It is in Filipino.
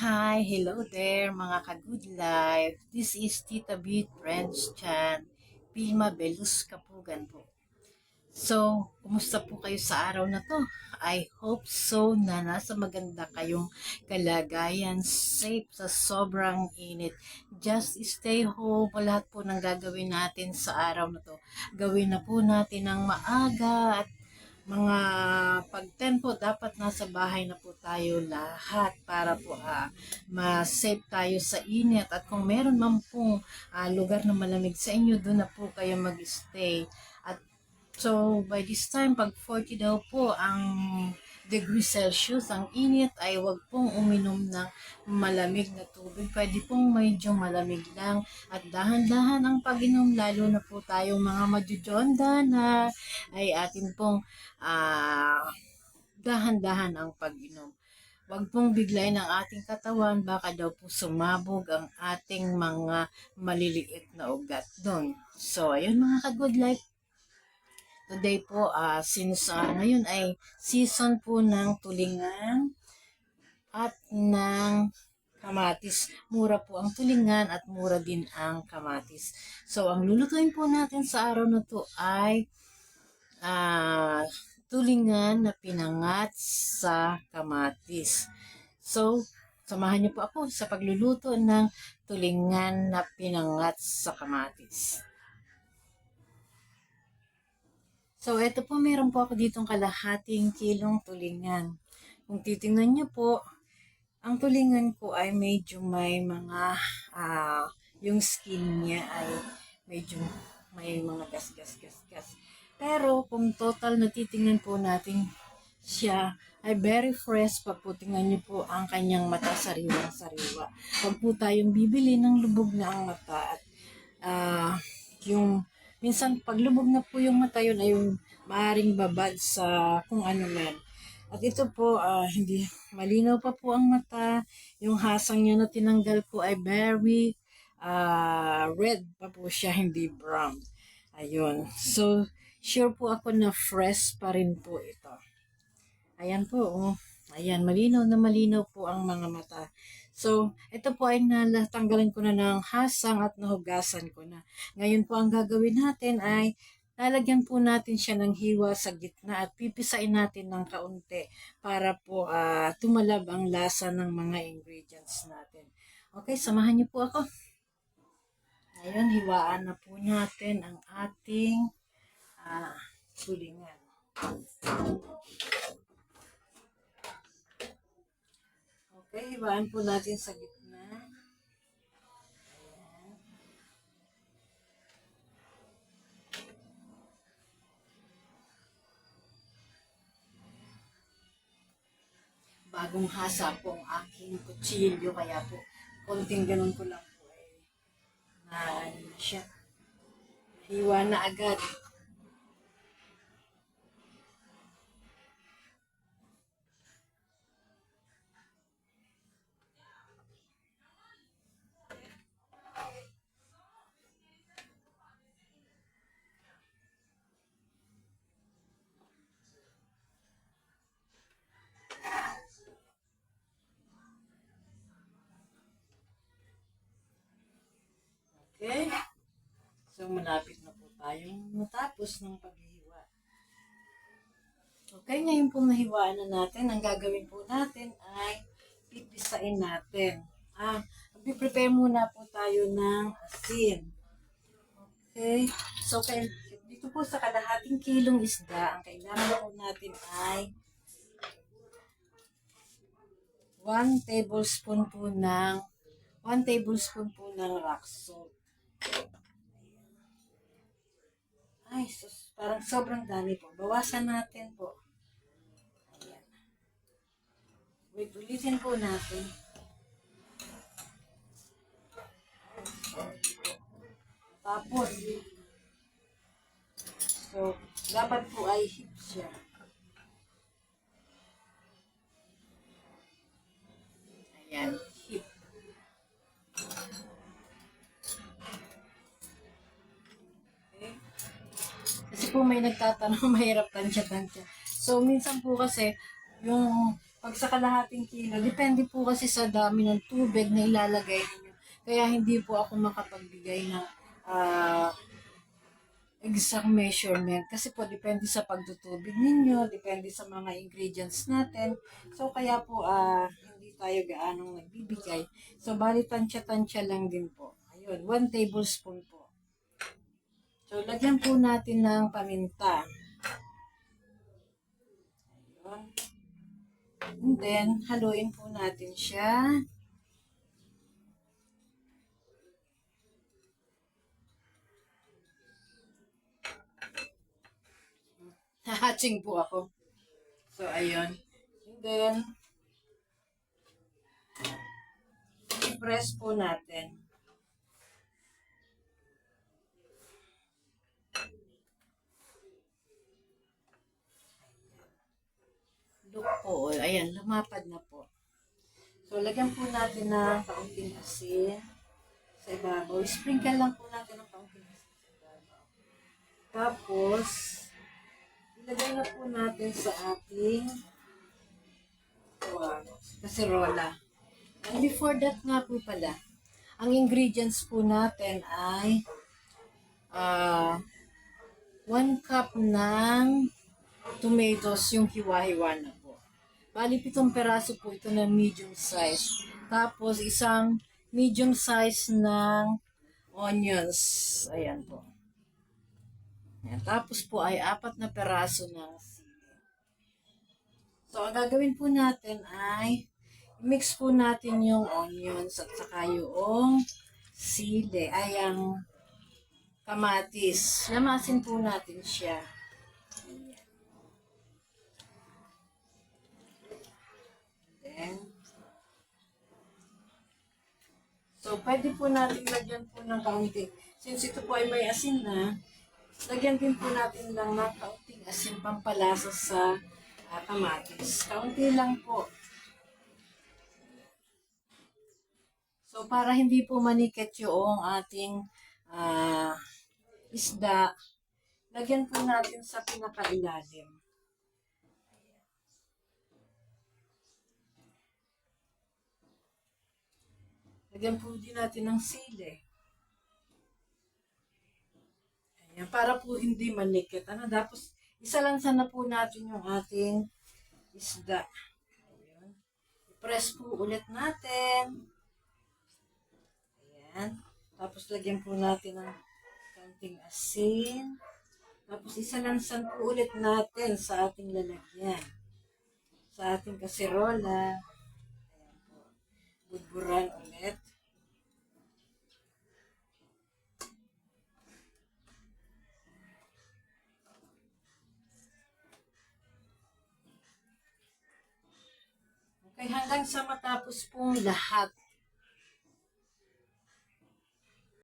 Hi, hello there mga ka-good life. This is Tita Beat Friends Chan. Pilma Belus Kapugan po. So, kumusta po kayo sa araw na to? I hope so na nasa maganda kayong kalagayan, safe sa sobrang init. Just stay home. Lahat po ng gagawin natin sa araw na to. Gawin na po natin ng maaga at mga pag 10 po, dapat nasa bahay na po tayo lahat para po ah, ma-save tayo sa init. At kung meron man pong ah, lugar na malamig sa inyo, doon na po kayo mag-stay. At so, by this time, pag 40 daw po ang degree Celsius, ang init ay wag pong uminom ng malamig na tubig. Pwede pong medyo malamig lang at dahan-dahan ang pag-inom lalo na po tayong mga majujonda na ay atin pong ah, dahan-dahan ang pag-inom. Huwag pong biglayin ang ating katawan, baka daw po sumabog ang ating mga maliliit na ugat doon. So, ayun mga ka-good life, Today po, ah since ah, ngayon ay season po ng tulingan at ng kamatis. Mura po ang tulingan at mura din ang kamatis. So, ang lulutuin po natin sa araw na to ay ah tulingan na pinangat sa kamatis. So, samahan niyo po ako sa pagluluto ng tulingan na pinangat sa kamatis. So, ito po, meron po ako ditong kalahating kilong tulingan. Kung titingnan niyo po, ang tulingan ko ay medyo may mga, ah, yung skin niya ay medyo may mga gas-gas-gas-gas. Pero kung total na titingnan po natin siya ay very fresh pag po tingnan niyo po ang kanyang mata sariwa-sariwa. Huwag po tayong bibili ng lubog na ang mata at ah, yung minsan pag lubog na po yung mata yun ay yung maaring babad sa kung ano man. At ito po, ah, hindi malinaw pa po ang mata. Yung hasang niya na tinanggal po ay very ah, red pa po siya, hindi brown. Ayun. So, sure po ako na fresh pa rin po ito. Ayan po, oh. Ayan, malinaw na malinaw po ang mga mata. So, ito po ay natanggalan ko na ng hasang at nahugasan ko na. Ngayon po ang gagawin natin ay lalagyan po natin siya ng hiwa sa gitna at pipisain natin ng kaunti para po ah, tumalab ang lasa ng mga ingredients natin. Okay, samahan niyo po ako. Ngayon, hiwaan na po natin ang ating ah, tulingan. Okay, hiwaan po natin sa gitna. Ayan. Bagong hasa po ang aking kutsilyo, kaya po konting ganun ko lang po eh. Na ano siya. Hiwa na agad. Okay? So, malapit na po tayong matapos ng paghihiwa. Okay, ngayon po nahiwaan na natin. Ang gagawin po natin ay pipisain natin. Ah, mag-prepare muna po tayo ng asin. Okay? So, kay, dito po sa kalahating kilong isda, ang kailangan po natin ay 1 tablespoon po ng 1 tablespoon po ng rock salt. Ay, sus, parang sobrang dami po. Bawasan natin po. Ayan. Wait, ulitin po natin. Tapos, so, dapat po ay hip siya. Ayan, po may nagtatanong, mahirap tansya-tansya. So, minsan po kasi, yung Pag sa kalahating kilo, depende po kasi sa dami ng tubig na ilalagay ninyo. Kaya hindi po ako makapagbigay ng ah, exact measurement. Kasi po, depende sa pagtutubig ninyo, depende sa mga ingredients natin. So, kaya po, ah, hindi tayo gaanong nagbibigay. So, bali tansya-tansya lang din po. Ayun, 1 tablespoon po. So, lagyan po natin ng paminta. Ayun. And then, haluin po natin siya. Hahatching po ako. So, ayun. And then, i-press po natin. Look po. oh, Ayan, lumapad na po. So, lagyan po natin ng kaunting asin sa ibabaw. Sprinkle lang po natin ng kaunting asin sa ibabaw. Tapos, ilagay na po natin sa ating wow, kaserola. And before that nga po pala, ang ingredients po natin ay ah 1 cup ng tomatoes yung hiwa-hiwa na. Bali, pitong peraso po ito na medium size. Tapos, isang medium size ng onions. Ayan po. Ayan. Tapos po ay apat na peraso ng sili. So, ang gagawin po natin ay mix po natin yung onions at saka yung sili. Ay, ang kamatis. Lamasin po natin siya. So, pwede po natin lagyan po ng kaunti. Since ito po ay may asin na, lagyan din po natin lang ng kaunting asin pampalasa sa ah, kamatis. Kaunti lang po. So, para hindi po manikit yung ating ah, isda, lagyan po natin sa pinakailalim. Lagyan po din natin ng sili. Ayan, para po hindi manikit. Ano, tapos, isa lang sana po natin yung ating isda. Ayan. I-press po ulit natin. Ayan. Tapos, lagyan po natin ng kaunting asin. Tapos, isalansan po ulit natin sa ating lalagyan. Sa ating kaserola. Budburan ulit. Okay, hanggang sa matapos pong lahat